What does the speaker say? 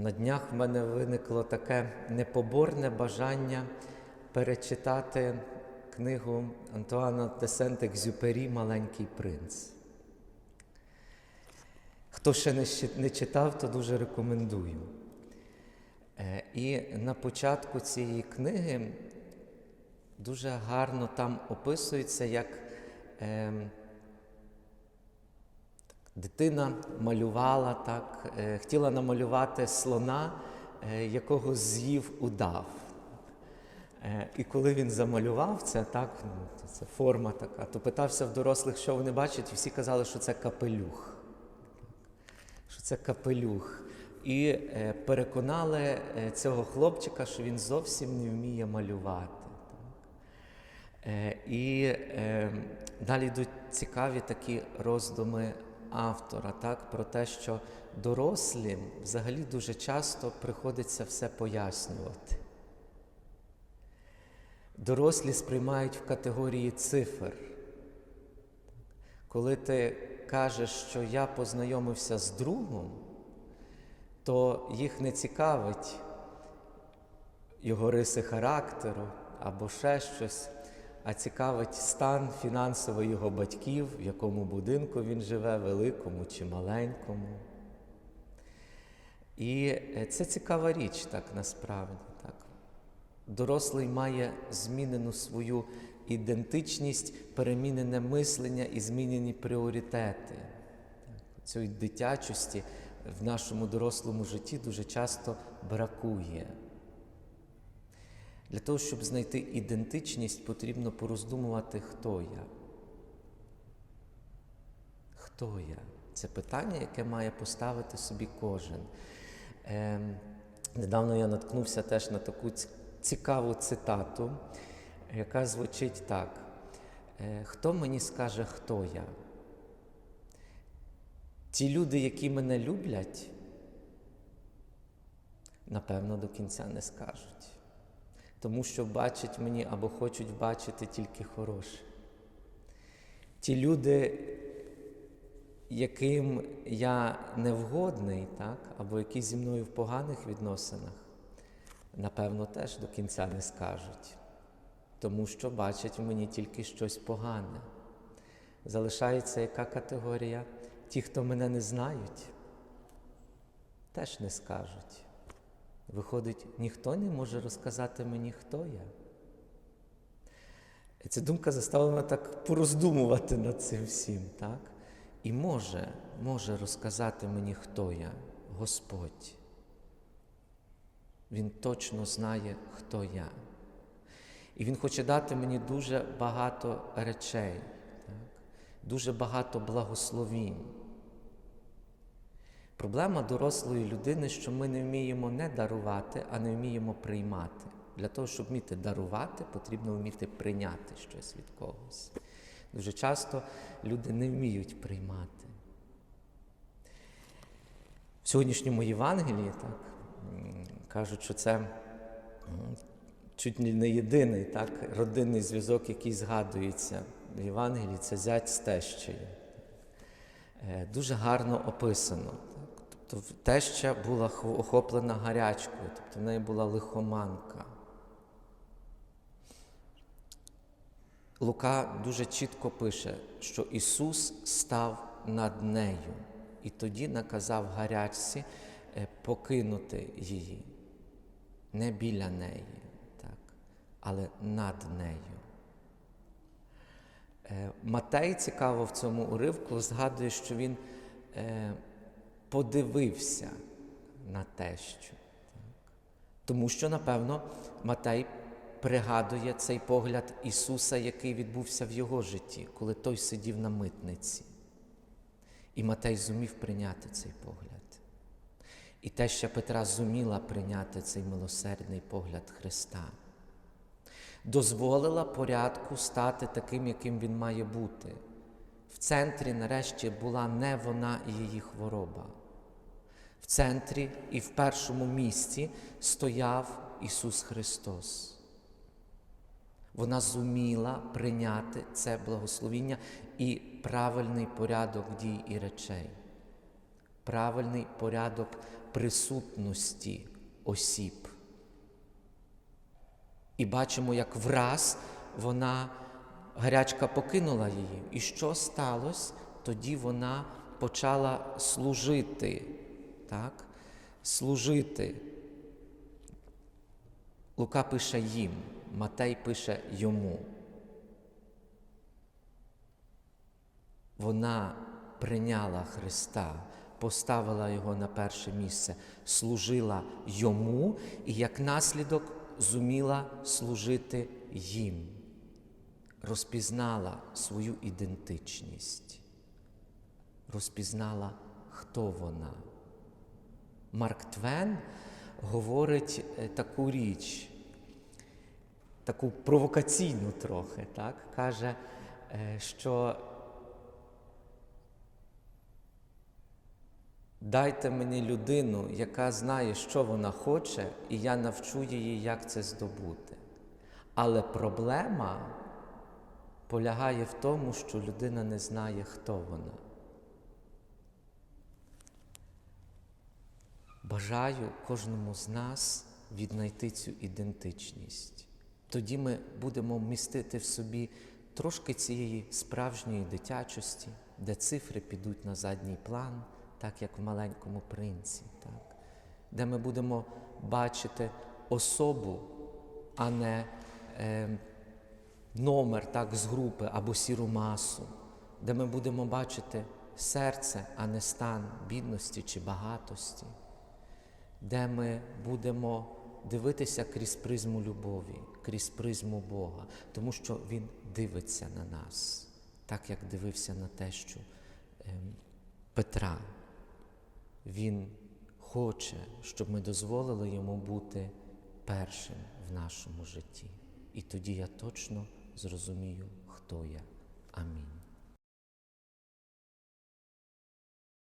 На днях в мене виникло таке непоборне бажання перечитати книгу Антуана де Сент-Екзюпері Маленький принц. Хто ще не читав, то дуже рекомендую. Е, І на початку цієї книги дуже гарно там описується, як ем, Дитина малювала так, е, хотіла намалювати слона, е, якого з'їв удав. Е, І коли він замалював це, так, ну, це форма така, то питався в дорослих, що вони бачать, і всі казали, що це капелюх. Що це капелюх. І переконали цього хлопчика, що він зовсім не вміє малювати. І е, далі йдуть цікаві такі роздуми автора, так, про те, що дорослим взагалі дуже часто приходиться все пояснювати. Дорослі сприймають в категорії цифр. Коли ти кажеш, що я познайомився з другом, то їх не цікавить його риси характеру або ще щось, а цікавить стан фінансовий його батьків, в якому будинку він живе, великому чи маленькому. І е, це цікава річ, так насправді. Так. Дорослий має змінену свою ідентичність, перемінене мислення і змінені пріоритети. Цієї дитячості в нашому дорослому житті дуже часто бракує. Для того, щоб знайти ідентичність, потрібно пороздумувати, хто я. Хто я? Це питання, яке має поставити собі кожен. Ем, недавно я наткнувся теж на таку цікаву цитату, яка звучить так: Е, Хто мені скаже, хто я? Ті люди, які мене люблять, напевно, до кінця не скажуть. Тому що бачать мені або хочуть бачити тільки хороше. Ті люди, яким я невгодний, так, або які зі мною в поганих відносинах, напевно, теж до кінця не скажуть, тому що бачать мені тільки щось погане. Залишається яка категорія? Ті, хто мене не знають, теж не скажуть. Виходить, ніхто не може розказати мені, хто я. Ця думка заставила мене так пороздумувати над цим всім, так? І може, може розказати мені, хто я, Господь. Він точно знає, хто я. І Він хоче дати мені дуже багато речей, так? дуже багато благословінь. Проблема дорослої людини, що ми не вміємо не дарувати, а не вміємо приймати. Для того, щоб вміти дарувати, потрібно вміти прийняти щось від когось. Дуже часто люди не вміють приймати. В сьогоднішньому Євангелії так, кажуть, що це чуть не єдиний так, родинний зв'язок, який згадується в Євангелії, це зять з тещею. Е, Дуже гарно описано. Тобто теща була охоплена гарячкою, тобто в неї була лихоманка. Лука дуже чітко пише, що Ісус став над нею і тоді наказав гарячці е, покинути її. Не біля неї, так, але над нею. Е, Матей цікаво в цьому уривку згадує, що він е, подивився на тещу. Так? Тому що, напевно, Матей пригадує цей погляд Ісуса, який відбувся в його житті, коли той сидів на митниці. І Матей зумів прийняти цей погляд. І теща Петра зуміла прийняти цей милосердний погляд Христа дозволила порядку стати таким, яким він має бути. В центрі, нарешті, була не вона і її хвороба. Центрі і в першому місці стояв Ісус Христос. Вона зуміла прийняти це благословіння і правильний порядок дій і речей. правильний порядок присутності осіб. І бачимо, як враз вона гарячка покинула її. І що сталося? Тоді вона почала служити. Так? Служити. Лука пише їм, Матей пише йому. Вона прийняла Христа, поставила Його на перше місце, служила йому і як наслідок зуміла служити їм, розпізнала свою ідентичність, розпізнала, хто вона. Марк Твен говорить е, таку річ, таку провокаційну трохи, так? каже, е, що дайте мені людину, яка знає, що вона хоче, і я навчу її, як це здобути. Але проблема полягає в тому, що людина не знає, хто вона. Бажаю кожному з нас віднайти цю ідентичність. Тоді ми будемо містити в собі трошки цієї справжньої дитячості, де цифри підуть на задній план, так як в маленькому принці, так? де ми будемо бачити особу, а не е, номер так, з групи або сіру масу, де ми будемо бачити серце, а не стан бідності чи багатості де ми будемо дивитися крізь призму любові, крізь призму Бога, тому що Він дивиться на нас, так як дивився на те, що ем, Петра. Він хоче, щоб ми дозволили йому бути першим в нашому житті. І тоді я точно зрозумію, хто я. Амінь.